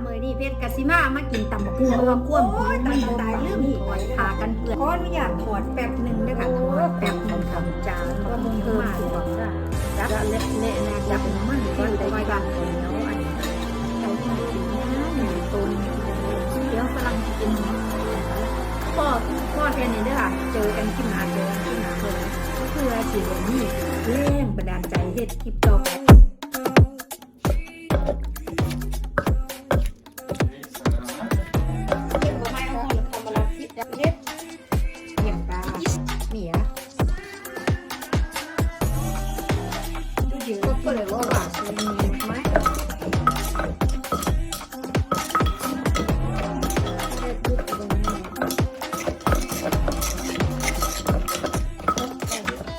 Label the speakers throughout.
Speaker 1: เมื่อนี้เพชรกสิมามากินตำบักหุ่งเพราะว่าควมหิวมันบ่ตายเรื่องถอดพากันเปื้อนขออนุญาตถอดแป๊บหนึ่งเด้อค่ะถอดแป๊บหนึ่งค่ะจานว่ามึงเพิ่มสิบอกว่าจับเละแน่นะจับมันก่อนไปไว้บ้านคนเนาะอันนี้เอามากินนะเนี่ยต้นเดี๋ยวฝรั่งกินพ่อพ่อแค่นี้เด้อค่ะเจอกันที่หนาเจอกันที่หนาเลยก็คือว่าสิวันนี้แรงบันดาลใจเฮ็ดคลิปต่อไป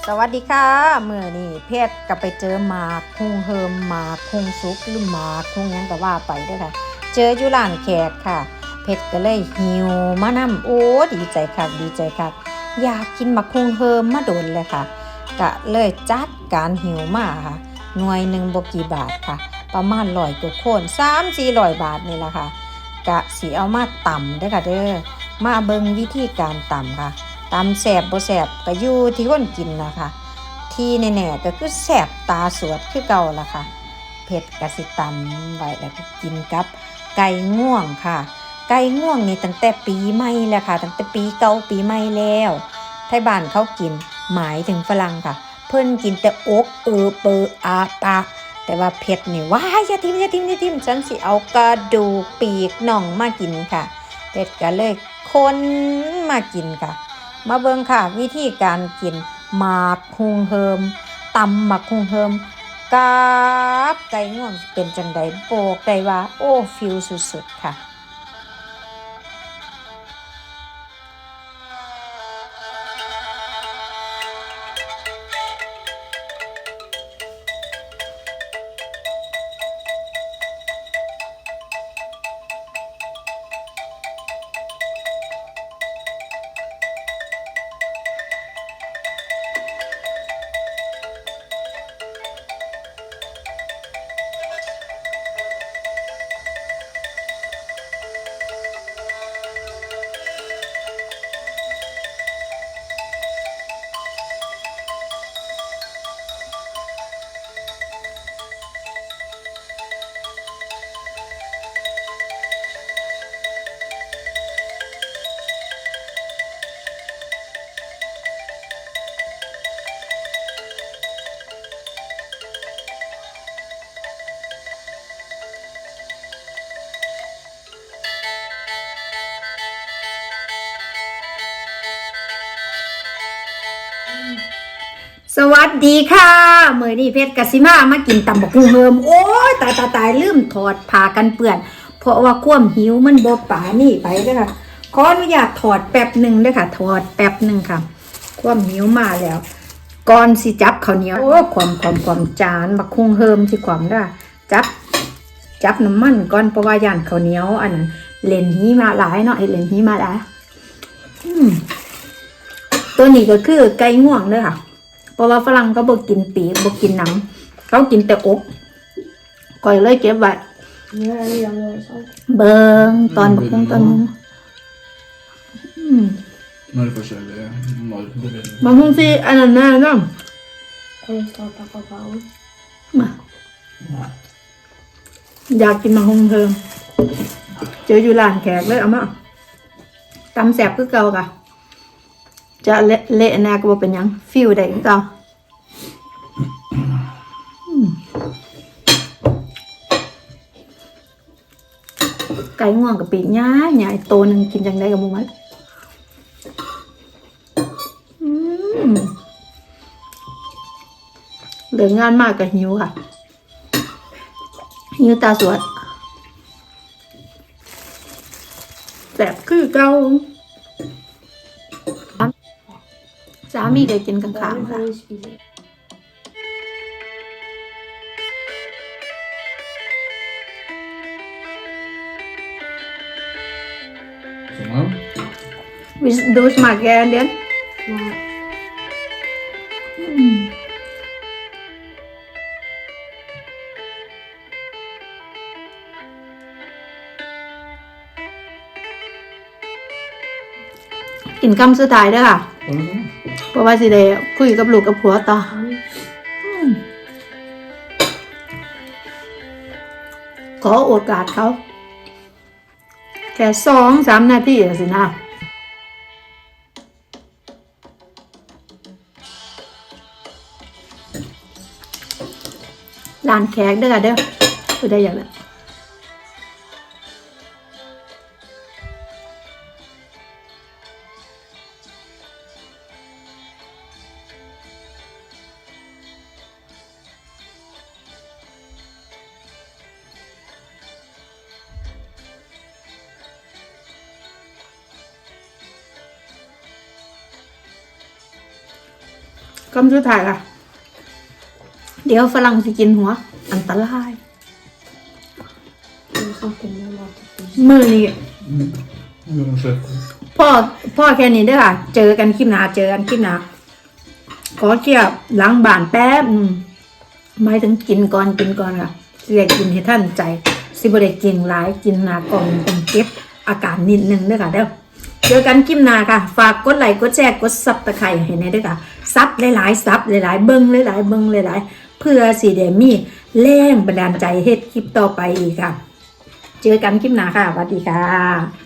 Speaker 1: สวัสดีค่ะเมื่อนี่เพชรก็ไปเจอหมากคุงเฮิมหมากคุงซุกหรือหมากคุงยังก็ว่าไปเด้วยค่ะ เจออยู่ร้านแขกค่ะ เพชรก็เลยหิวมานำโอ้ดีใจคักดีใจคักอยากกินมะคุงเฮิมมาโดนเลยค่ะก็เลยจัดการหิวมาค่ะ หน่วยหนึ่งบกี่บาทค่ะ ประมาณร้อยกว่าคนสามสี่ร้อยบาทนี่แหละค่ะกะสีเอามาต่ำได้ค่ะเด้อมาเบิงวิธีการต่ำค่ะ ตำแสบบ่แสบก็อยู่ที่คนกินนะคะ ที่แน่ๆก็คือแสบตาสวดคือเก่าละค่ะเผ็ดกะสิตำไว้แล้วก็กินกับ ไก่ง่วงค่ะ ไก่ง่วงนี่ตั้งแต่ปีใหม่แล้วค่ะ ตั้งแต่ปีเก่าปีใหม่แล้วไทยบ้านเขากินหมายถึงฝรั่งค่ะ เพิ่นกินแต่อกเออเปออาปาแต่ว่าเผ็ดนี่ว้ายอย่าทิมอย่าทิมอย่าทิมฉันสิเอากระดูกปีกน่องมากินค่ะเผ็ดก็เลยคนมากินค่ะ มาเบิ่งค่ะ วิธีการกินหมากคุงเฮิมตำหมักคุงเฮิมกาบไก่ง่วงเป็นจังใดโบกได้ว่า โอ้ฟิลสุดๆค่ะ สวัสดีค่ะเมื่อนี้เพชรกสิมามากินตำบักหุ่งเฮิมโอ้ยตายตายตายลืมถอดผ้ากันเปื้อน เพราะว่าความหิวมันบป่านี่ไปเด้อค่ะขออนุญาตถอดแป๊บหนึ่งเด้อค่ะ ถอดแป๊บหนึ่งค่ะ ความหิวมาแล้วก่อนสิจับข้าวเหนียวโอ้ความความความจานบักหุ่งเฮิมสิความได้จับ จับน้ำมันก่อนเพราะว่าย่านข้าวเหนียว อันนั้นเล่นหีมาหลายเนาะไอเล่นหีมาหลายตัวนี้ก็คือไก่ง่วงเด้อค่ะ เพราะว่าฝรั่งเขาบอกกินปีกบอกกินหนัง เขากินแต่อกก่อยเลยเก็บไว้เบิงตอนบักคงตอนนึงม
Speaker 2: Mörkosjö, det är mörk.
Speaker 1: บักคงสิอันนั้นแน่นาะ
Speaker 3: Kan vi starta på paus?
Speaker 1: มาอยากกินบักคงเพิ่มเจออยู่ร้านแขกเลยเอามาตำแสบคือเก่าค่ะ จะเละเละแน่ก็บ่เป็นหยังฟิวได้คือเก่าอืมไก่ง่วงกับปีกย่ายใหญ่โตหนึ่งกินจังได้กับหมูมันอืมเหลืองานมากกับหิวค่ะหิวตาสวดแสบคือเก่า สามีก็กินกลางๆค่ะ
Speaker 3: ถูก
Speaker 2: ไห
Speaker 1: ม With those m
Speaker 3: a
Speaker 1: g a n d then กินคำสุดท้ายด้วยค่ะ เพราะว่าสิได้คุยกับลูกกับผัวต่ออืมขอโอกาสเขา แค่สองสามนาทีอะสินะร้านแขกเด้อค่ะเด้อผู้ใดอยากได้ คำสุดท้ายค่ะ เดี๋ยวฝรั่งสิกินหัว อันตราย
Speaker 3: Det är something about it.
Speaker 1: มือนี่
Speaker 2: Mm. Jag har sett det.
Speaker 1: พ่อพ่อแค่นี้เด้อค่ะ เจอกันคลิปหนาเจอกันคลิปหนาขอเชียบล้างบานแป๊บอืมหมายถึงกินก่อนกินก่อนค่ะสิได้กินให้ท่านใจ สิบ่ได้กินหลายกินหนากล่องเป็นเก็บอาการนิดนึงเด้อค่ะเด้อ เจอกันคลิปหนาค่ะ ฝากกดไลค์กดแชร์กดซับตะไคร่ให้ในด้อค่ะซับหลายๆซับหลายๆเบิ้งหลายๆเบิ้งหลายๆ เพื่อสีเดมี่แรงบันดาลใจเฮ็ดคลิปต่อไปอีกค่ะ เจอกันคลิปหน้าค่ะสวัสดีค่ะ